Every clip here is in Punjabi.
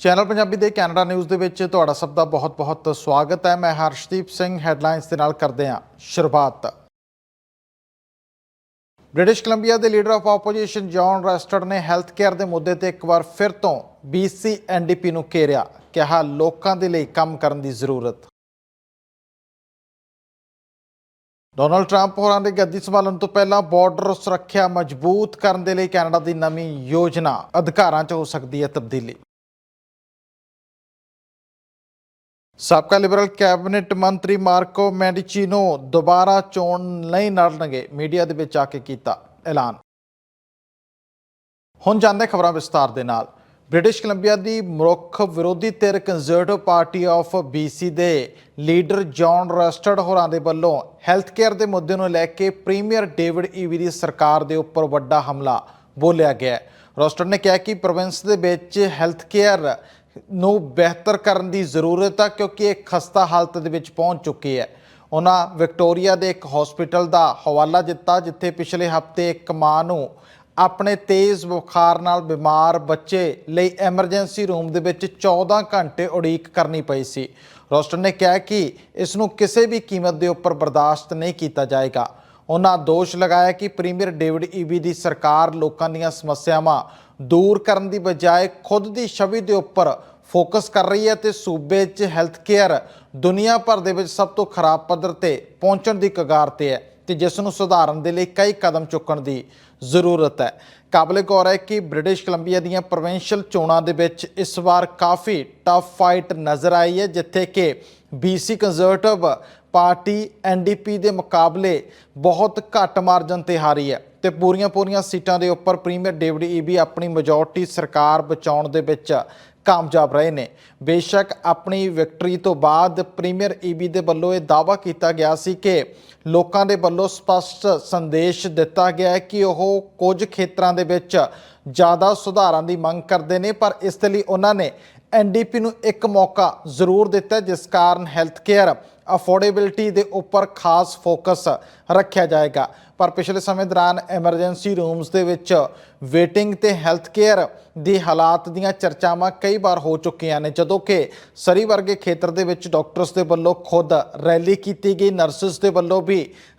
ਚੈਨਲ ਪੰਜਾਬੀ ਦੇ ਕੈਨੇਡਾ ਨਿਊਜ਼ ਦੇ ਵਿੱਚ ਤੁਹਾਡਾ ਸਭ ਦਾ ਬਹੁਤ-ਬਹੁਤ ਸਵਾਗਤ ਹੈ। ਮੈਂ ਹਰਸ਼ਦੀਪ ਸਿੰਘ ਹੈਡਲਾਈਨਸ ਦੇ ਨਾਲ ਕਰਦੇ ਹਾਂ ਸ਼ੁਰੂਆਤ। ਬ੍ਰਿਟਿਸ਼ ਕੋਲੰਬੀਆ ਦੇ leader of opposition John Rustad ਨੇ ਹੈਲਥ ਕੇਅਰ ਦੇ ਮੁੱਦੇ ਤੇ ਇੱਕ ਵਾਰ ਫਿਰ ਤੋਂ BC ਐਨਡੀਪੀ ਨੂੰ ਘੇਰਿਆ, ਕਿਹਾ ਲੋਕਾਂ ਦੇ ਲਈ ਕੰਮ ਕਰਨ ਦੀ ਜ਼ਰੂਰਤ। ਡੋਨਲਡ ਟਰੰਪ ਹੋਰਾਂ ਦੇ ਗੱਦੀ ਸੰਭਾਲਣ ਤੋਂ ਪਹਿਲਾਂ ਬਾਰਡਰ ਸੁਰੱਖਿਆ ਮਜ਼ਬੂਤ ਕਰਨ ਦੇ ਲਈ ਕੈਨੇਡਾ ਦੀ ਨਵੀਂ ਯੋਜਨਾ ਅਧਿਕਾਰਾਂ 'ਚ ਹੋ ਸਕਦੀ ਹੈ ਤਬਦੀਲੀ। ਸਾਬਕਾ ਲਿਬਰਲ ਕੈਬਨਿਟ ਮੰਤਰੀ ਮਾਰਕੋ ਮੈਡੀਚੀਨੋ ਦੁਬਾਰਾ ਚੋਣ ਨਹੀਂ ਲੜਨਗੇ। ਮੀਡੀਆ ਦੇ ਵਿੱਚ ਆ ਕੇ ਕੀਤਾ ਐਲਾਨ। ਹੁਣ ਜਾਂਦੇ ਖਬਰਾਂ ਵਿਸਤਾਰ ਦੇ ਨਾਲ। ਬ੍ਰਿਟਿਸ਼ ਕੋਲੰਬੀਆ ਦੀ ਮੁੱਖ ਵਿਰੋਧੀ ਧਿਰ ਕੰਜ਼ਰਵੇਟਿਵ ਪਾਰਟੀ ਆਫ BC ਦੇ ਲੀਡਰ ਜੌਨ ਰੈਸਟਰਡ ਹੋਰਾਂ ਦੇ ਵੱਲੋਂ ਹੈਲਥ ਕੇਅਰ ਦੇ ਮੁੱਦੇ ਨੂੰ ਲੈ ਕੇ ਪ੍ਰੀਮੀਅਰ ਡੇਵਿਡ ਈਵੀ ਦੀ ਸਰਕਾਰ ਦੇ ਉੱਪਰ ਵੱਡਾ ਹਮਲਾ ਬੋਲਿਆ ਗਿਆ ਹੈ। ਨੇ ਕਿਹਾ ਕਿ ਪ੍ਰੋਵਿੰਸ ਦੇ ਵਿੱਚ ਹੈਲਥ ਕੇਅਰ ਨੂੰ ਬਿਹਤਰ ਕਰਨ ਦੀ ਜ਼ਰੂਰਤ ਹੈ ਕਿਉਂਕਿ ਇਹ ਖਸਤਾ ਹਾਲਤ ਦੇ ਵਿੱਚ ਪਹੁੰਚ ਚੁੱਕੀ ਹੈ। ਉਹਨਾਂ ਵਿਕਟੋਰੀਆ ਦੇ ਇੱਕ ਹਸਪੀਟਲ ਦਾ ਹਵਾਲਾ ਦਿੱਤਾ, ਜਿੱਥੇ ਪਿਛਲੇ ਹਫ਼ਤੇ ਇੱਕ ਮਾਂ ਨੂੰ ਆਪਣੇ ਤੇਜ਼ ਬੁਖਾਰ ਨਾਲ ਬਿਮਾਰ ਬੱਚੇ ਲਈ ਐਮਰਜੈਂਸੀ ਰੂਮ ਦੇ ਵਿੱਚ 14 ਘੰਟੇ ਉਡੀਕ ਕਰਨੀ ਪਈ ਸੀ। ਰੋਸਟਨ ਨੇ ਕਿਹਾ ਕਿ ਇਸ ਨੂੰ ਕਿਸੇ ਵੀ ਕੀਮਤ ਦੇ ਉੱਪਰ ਬਰਦਾਸ਼ਤ ਨਹੀਂ ਕੀਤਾ ਜਾਏਗਾ। ਉਹਨਾਂ ਦੋਸ਼ ਲਗਾਇਆ ਕਿ ਪ੍ਰੀਮੀਅਰ ਡੇਵਿਡ ਈਬੀ ਦੀ ਸਰਕਾਰ ਲੋਕਾਂ ਦੀਆਂ ਸਮੱਸਿਆਵਾਂ ਦੂਰ ਕਰਨ ਦੀ ਬਜਾਏ ਖੁਦ ਦੀ ਛਵੀ ਦੇ ਉੱਪਰ ਫੋਕਸ ਕਰ ਰਹੀ ਹੈ ਤੇ ਸੂਬੇ 'ਚ ਹੈਲਥ ਕੇਅਰ ਦੁਨੀਆ ਭਰ ਦੇ ਵਿੱਚ ਸਭ ਤੋਂ ਖਰਾਬ ਪੱਧਰ ਤੇ ਪਹੁੰਚਣ ਦੀ ਕਗਾਰ ਤੇ ਹੈ ਤੇ ਜਿਸ ਨੂੰ ਸੁਧਾਰਨ ਦੇ ਲਈ ਕਈ ਕਦਮ ਚੁੱਕਣ ਦੀ ਜ਼ਰੂਰਤ ਹੈ। ਕਾਬਲੇ ਗੌਰ ਹੈ ਕਿ ਬ੍ਰਿਟਿਸ਼ ਕੋਲੰਬੀਆ ਦੀਆਂ ਪ੍ਰੋਵਿੰਸ਼ੀਅਲ ਚੋਣਾਂ ਦੇ ਵਿੱਚ ਇਸ ਵਾਰ ਕਾਫੀ ਟਫ ਫਾਈਟ ਨਜ਼ਰ ਆਈ ਹੈ, ਜਿੱਥੇ ਕਿ BC ਕੰਜ਼ਰਵੇਟਿਵ ਪਾਰਟੀ ਐਨਡੀਪੀ ਦੇ ਮੁਕਾਬਲੇ ਬਹੁਤ ਘੱਟ ਮਾਰਜਨ ਤੇ ਹਾਰੀ ਹੈ। ਤੇ ਪੂਰੀਆਂ ਪੂਰੀਆਂ ਸੀਟਾਂ ਦੇ ਉੱਪਰ ਪ੍ਰੀਮੀਅਰ ਡੇਵਿਡ ਈਬੀ ਆਪਣੀ ਮੈਜੋਰਟੀ ਸਰਕਾਰ ਬਚਾਉਣ ਦੇ ਵਿੱਚ ਕਾਮਯਾਬ ਰਹੇ ਨੇ। ਬੇਸ਼ੱਕ ਆਪਣੀ ਵਿਕਟਰੀ ਤੋਂ ਬਾਅਦ ਪ੍ਰੀਮੀਅਰ ਈਬੀ ਦੇ ਵੱਲੋਂ ਇਹ ਦਾਅਵਾ ਕੀਤਾ ਗਿਆ ਸੀ ਕਿ ਲੋਕਾਂ ਦੇ ਵੱਲੋਂ ਸਪਸ਼ਟ ਸੰਦੇਸ਼ ਦਿੱਤਾ ਗਿਆ ਹੈ ਕਿ ਉਹ ਕੁਝ ਖੇਤਰਾਂ ਦੇ ਵਿੱਚ ਜ਼ਿਆਦਾ ਸੁਧਾਰਾਂ ਦੀ ਮੰਗ ਕਰਦੇ ਨੇ, ਪਰ ਇਸ ਦੇ ਲਈ ਉਹਨਾਂ ਨੇ ਐਨਡੀਪੀ ਨੂੰ ਇੱਕ ਮੌਕਾ ਜ਼ਰੂਰ ਦਿੱਤਾ ਜਿਸ ਕਾਰਨ ਹੈਲਥ ਕੇਅਰ ਅਫੋਰਡੇਬਿਲਟੀ ਦੇ ਉੱਪਰ ਖਾਸ ਫੋਕਸ ਰੱਖਿਆ ਜਾਏਗਾ। ਪਰ ਪਿਛਲੇ ਸਮੇਂ ਦੌਰਾਨ ਐਮਰਜੈਂਸੀ ਰੂਮਸ ਦੇ ਵਿੱਚ ਵੇਟਿੰਗ ਤੇ ਹੈਲਥ ਕੇਅਰ ਦੀ ਹਾਲਾਤ ਦੀਆਂ ਚਰਚਾਵਾਂ ਕਈ ਵਾਰ ਹੋ ਚੁੱਕੀਆਂ ਨੇ, ਜਦੋਂ ਕਿ ਸਰੀ ਵਰਗੇ ਖੇਤਰ ਦੇ ਵਿੱਚ ਡਾਕਟਰਸ ਦੇ ਵੱਲੋਂ ਖੁਦ ਰੈਲੀ ਕੀਤੀ ਗਈ ਨਰਸਸ ਦੇ ਵੱਲੋਂ ਵੀ